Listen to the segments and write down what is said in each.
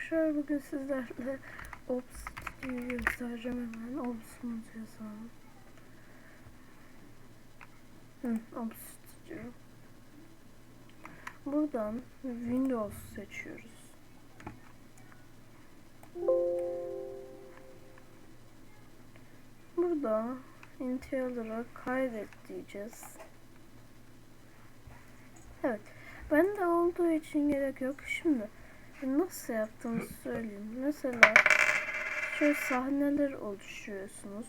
arkadaşlar bugün sizlerle Ops Studio'yu göstereceğim hemen Ops'umuzu yazalım. Hı, Ops Studio. Buradan Windows seçiyoruz. Burada Intel'lara kaydet diyeceğiz. Evet. Ben de olduğu için gerek yok. Şimdi nasıl yaptığımızı söyleyeyim. Mesela şöyle sahneler oluşturuyorsunuz.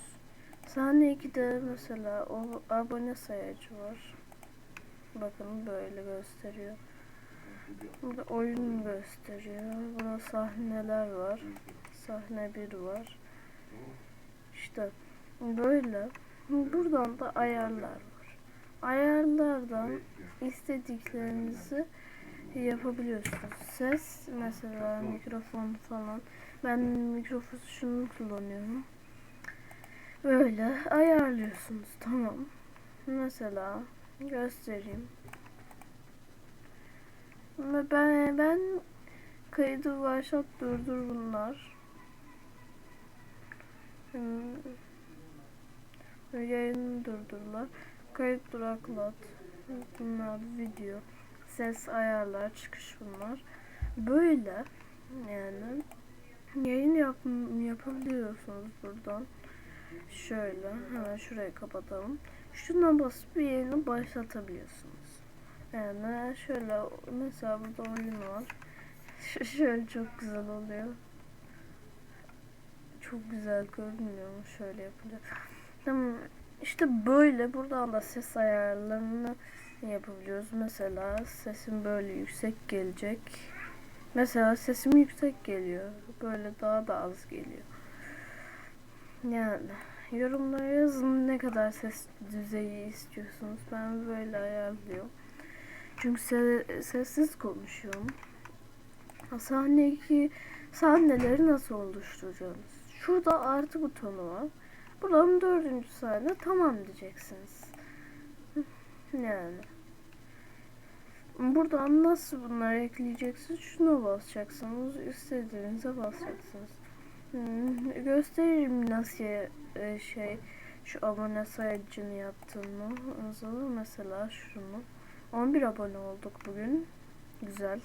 Sahne 2'de mesela o abone sayacı var. Bakın böyle gösteriyor. Burada oyun gösteriyor. Burada sahneler var. Sahne 1 var. İşte böyle. Buradan da ayarlar var. Ayarlardan istediklerinizi yapabiliyorsunuz. Ses mesela mikrofon falan. Ben mikrofon şunu kullanıyorum. Böyle ayarlıyorsunuz. Tamam. Mesela göstereyim. Ben ben kaydı başlat durdur bunlar. Hmm. Yayını durdurlar. Kayıt duraklat. Bunlar video. Ses ayarlar, çıkış bunlar. Böyle yani yayın yap yapabiliyorsunuz buradan. Şöyle hemen şurayı kapatalım. Şuna basıp bir yayını başlatabiliyorsunuz. Yani şöyle mesela burada oyun var. şöyle çok güzel oluyor. Çok güzel görünüyor mu şöyle yapınca. Tamam işte böyle buradan da ses ayarlarını yapabiliyoruz. Mesela sesim böyle yüksek gelecek. Mesela sesim yüksek geliyor. Böyle daha da az geliyor. Yani yorumlara yazın ne kadar ses düzeyi istiyorsunuz. Ben böyle ayarlıyorum. Çünkü se sessiz konuşuyorum. Sahne 2 sahneleri nasıl oluşturacağınız? Şurada artı butonu var. Buradan dördüncü sahne tamam diyeceksiniz. Yani. Buradan nasıl bunları ekleyeceksiniz? Şuna basacaksınız. istediğinize basacaksınız. Hmm, göstereyim nasıl e, şey şu abone sayıcını yaptığımı. Mesela şunu. 11 abone olduk bugün. Güzel.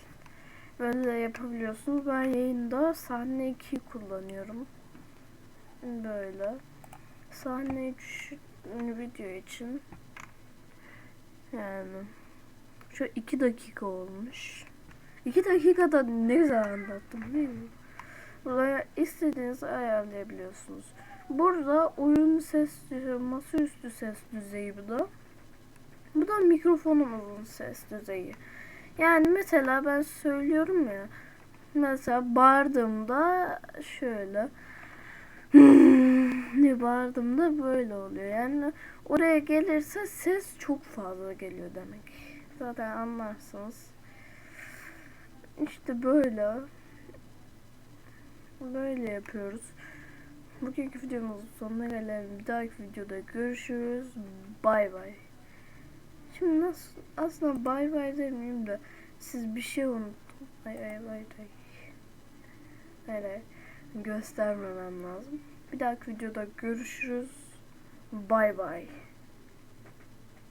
Böyle de yapabiliyorsunuz. Ben yayında sahne 2 kullanıyorum. Böyle. Sahne 3 video için yani şu 2 dakika olmuş. 2 dakikada ne güzel anlattım değil mi? Buraya istediğinizi ayarlayabiliyorsunuz. Burada oyun ses masaüstü ses düzeyi bu da. Bu da mikrofonumuzun ses düzeyi. Yani mesela ben söylüyorum ya. Mesela bağırdığımda şöyle ne bağırdığımda böyle oluyor. Yani oraya gelirse ses çok fazla geliyor demek. Zaten anlarsınız. İşte böyle. Böyle yapıyoruz. Bugünkü videomuzun sonuna gelelim. Bir dahaki videoda görüşürüz. Bay bay. Şimdi nasıl aslında bay bay demeyeyim de siz bir şey unuttum. Ay ay ay ay. Hayır hayır. Göstermemem lazım. Bir dahaki videoda görüşürüz. Bay bay.